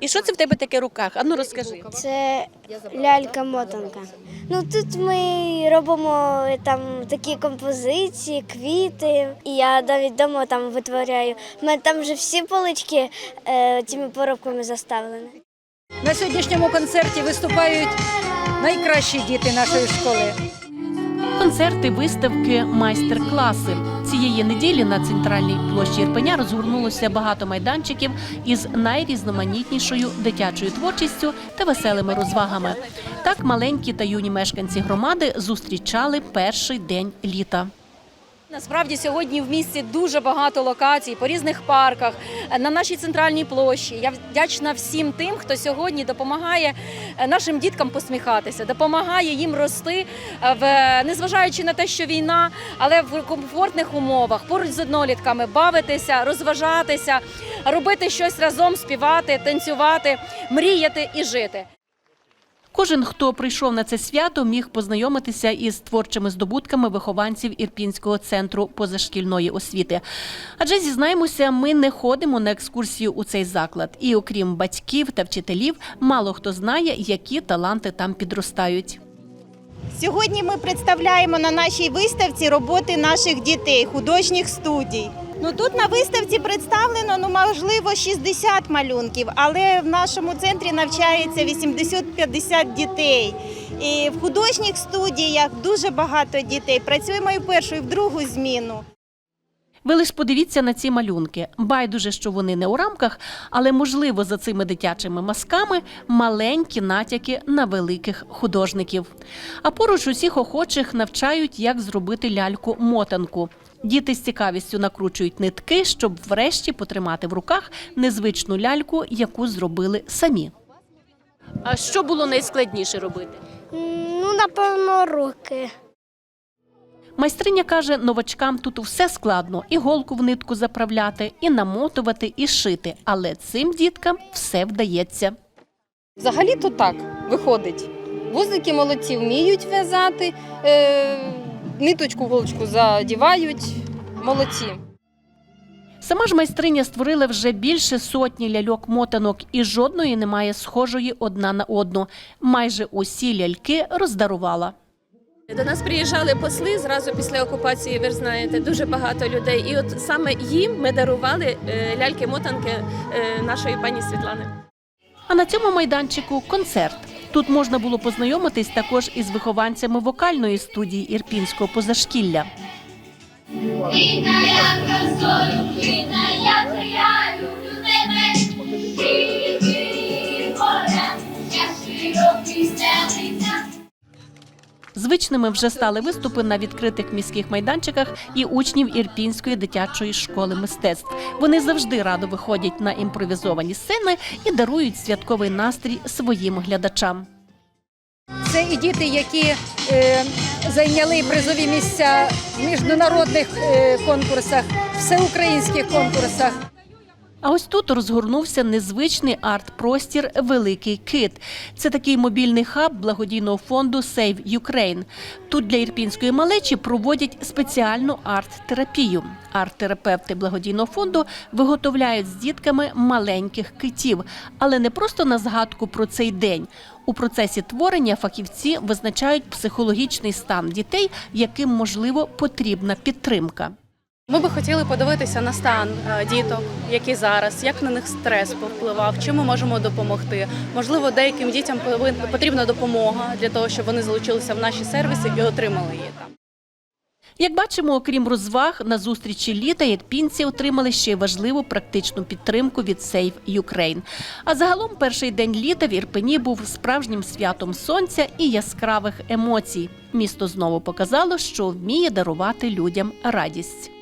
І що це в тебе таке в руках? Ану розкажи. Це лялька-мотанка. Ну тут ми робимо там такі композиції, квіти. І я навіть вдома там витворяю. У мене там вже всі полички е, цими поробками заставлені. На сьогоднішньому концерті виступають найкращі діти нашої школи. Концерти, виставки, майстер-класи. Цієї неділі на центральній площі Ірпеня розгорнулося багато майданчиків із найрізноманітнішою дитячою творчістю та веселими розвагами. Так маленькі та юні мешканці громади зустрічали перший день літа. Насправді сьогодні в місті дуже багато локацій по різних парках е, на нашій центральній площі. Я вдячна всім тим, хто сьогодні допомагає е, нашим діткам посміхатися, допомагає їм рости, е, незважаючи на те, що війна, але в комфортних умовах, поруч з однолітками, бавитися, розважатися, робити щось разом, співати, танцювати, мріяти і жити. Кожен, хто прийшов на це свято, міг познайомитися із творчими здобутками вихованців Ірпінського центру позашкільної освіти. Адже зізнаємося, ми не ходимо на екскурсію у цей заклад. І окрім батьків та вчителів, мало хто знає, які таланти там підростають. Сьогодні ми представляємо на нашій виставці роботи наших дітей, художніх студій. Ну тут на виставці представлено ну можливо 60 малюнків, але в нашому центрі навчається 80-50 дітей. І в художніх студіях дуже багато дітей. Працюємо і в першу, і в другу зміну. Ви лиш подивіться на ці малюнки. Байдуже, що вони не у рамках, але можливо за цими дитячими масками маленькі натяки на великих художників. А поруч усіх охочих навчають, як зробити ляльку-мотанку. Діти з цікавістю накручують нитки, щоб врешті потримати в руках незвичну ляльку, яку зробили самі. А що було найскладніше робити? Ну, напевно, руки. Майстриня каже, новачкам тут все складно: і голку в нитку заправляти, і намотувати, і шити. Але цим діткам все вдається. Взагалі-то так виходить. Вузики молодці вміють в'язати, е, ниточку голочку задівають. Молодці. Сама ж майстриня створила вже більше сотні ляльок-мотанок, і жодної немає схожої одна на одну. Майже усі ляльки роздарувала. До нас приїжджали посли зразу після окупації. Ви ж знаєте, дуже багато людей. І от саме їм ми дарували е, ляльки-мотанки е, нашої пані Світлани. А на цьому майданчику концерт. Тут можна було познайомитись також із вихованцями вокальної студії ірпінського позашкілля. Звичними вже стали виступи на відкритих міських майданчиках і учнів Ірпінської дитячої школи мистецтв. Вони завжди радо виходять на імпровізовані сцени і дарують святковий настрій своїм глядачам. Це і діти, які е, зайняли призові місця в міжнародних е, конкурсах, всеукраїнських конкурсах. А ось тут розгорнувся незвичний арт-простір Великий Кит. Це такий мобільний хаб благодійного фонду Save Ukraine. Тут для ірпінської малечі проводять спеціальну арт-терапію. Арт-терапевти благодійного фонду виготовляють з дітками маленьких китів, але не просто на згадку про цей день. У процесі творення фахівці визначають психологічний стан дітей, яким можливо потрібна підтримка. Ми би хотіли подивитися на стан е, діток, які зараз, як на них стрес повпливав, чим ми можемо допомогти. Можливо, деяким дітям потрібна допомога для того, щоб вони залучилися в наші сервіси і отримали її там. Як бачимо, окрім розваг, на зустрічі літа ірпінці отримали ще й важливу практичну підтримку від Save Ukraine. А загалом перший день літа в Ірпені був справжнім святом сонця і яскравих емоцій. Місто знову показало, що вміє дарувати людям радість.